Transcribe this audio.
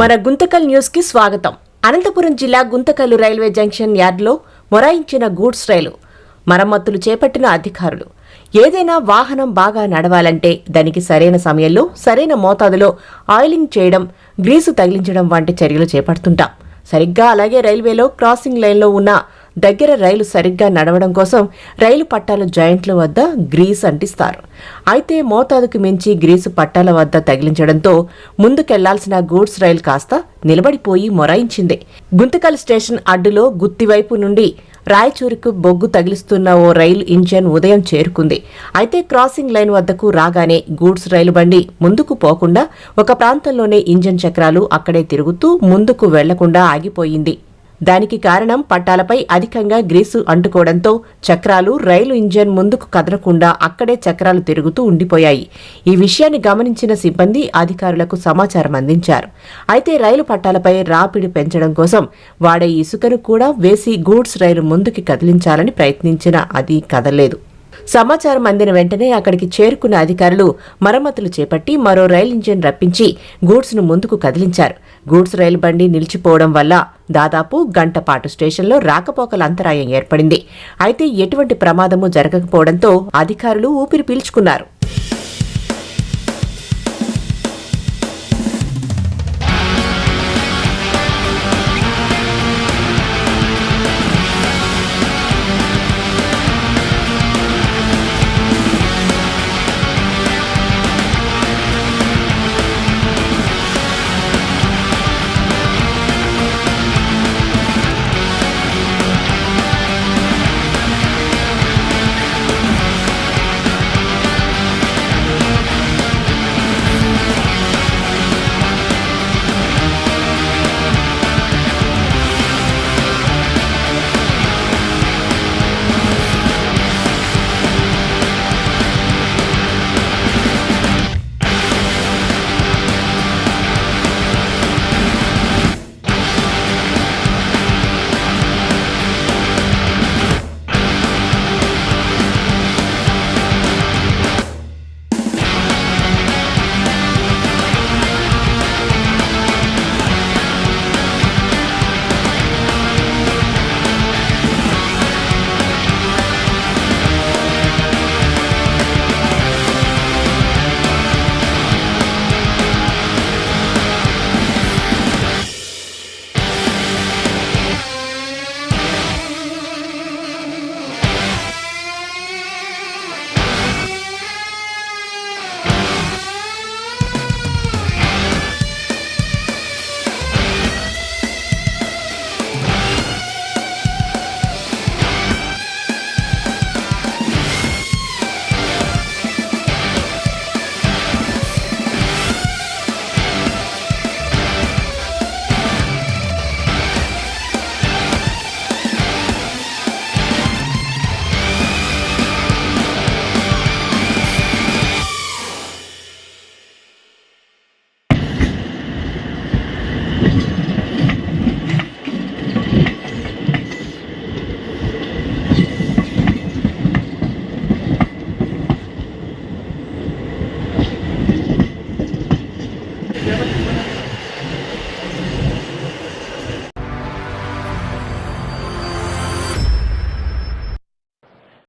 మన గుంతకల్ న్యూస్కి స్వాగతం. అనంతపురం జిల్లా గుంతకల్లు రైల్వే జంక్షన్ యార్డ్లో మొరాయించిన గూడ్స్ రైలు మరమ్మతులు చేపట్టిన అధికారులు. ఏదైనా వాహనం బాగా నడవాలంటే దానికి సరైన సమయంలో సరైన మోతాదులో ఆయిలింగ్ చేయడం గ్రీసు తగిలించడం వంటి చర్యలు చేపడుతుంటాం. సరిగ్గా అలాగే రైల్వేలో క్రాసింగ్ లైన్లో ఉన్న దగ్గర రైలు సరిగ్గా నడవడం కోసం రైలు పట్టాల జాయింట్ల వద్ద గ్రీస్ అంటిస్తారు. అయితే మోతాదుకు మించి గ్రీసు పట్టాల వద్ద తగిలించడంతో ముందుకెళ్ళాల్సిన గూడ్స్ రైలు కాస్త నిలబడిపోయి మొరాయించింది. గుంతకల్ స్టేషన్ అడ్డులో గుత్తివైపు నుండి రాయచూరుకు బొగ్గు తగిలిస్తున్న ఓ రైలు ఇంజన్ ఉదయం చేరుకుంది. అయితే క్రాసింగ్ లైన్ వద్దకు రాగానే గూడ్స్ రైలు బండి ముందుకు పోకుండా ఒక ప్రాంతంలోనే ఇంజన్ చక్రాలు అక్కడే తిరుగుతూ ముందుకు వెళ్ళకుండా ఆగిపోయింది. దానికి కారణం పట్టాలపై అధికంగా గ్రీసు అంటుకోవడంతో చక్రాలు రైలు ఇంజన్ ముందుకు కదలకుండా అక్కడే చక్రాలు తిరుగుతూ ఉండిపోయాయి. ఈ విషయాన్ని గమనించిన సిబ్బంది అధికారులకు సమాచారం అందించారు. అయితే రైలు పట్టాలపై రాపిడి పెంచడం కోసం వాడే ఇసుకను కూడా వేసి గూడ్స్ రైలు ముందుకి కదిలించాలని ప్రయత్నించిన అది కదలలేదు. సమాచారం అందిన వెంటనే అక్కడికి చేరుకున్న అధికారులు మరమ్మతులు చేపట్టి మరో రైలు ఇంజిన్ రప్పించి గూడ్స్ను ముందుకు కదిలించారు. గూడ్స్ రైలు బండి నిలిచిపోవడం వల్ల దాదాపు గంట పాటు స్టేషన్లో రాకపోకల అంతరాయం ఏర్పడింది. అయితే ఎటువంటి ప్రమాదము జరగకపోవడంతో అధికారులు ఊపిరి పీల్చుకున్నారు.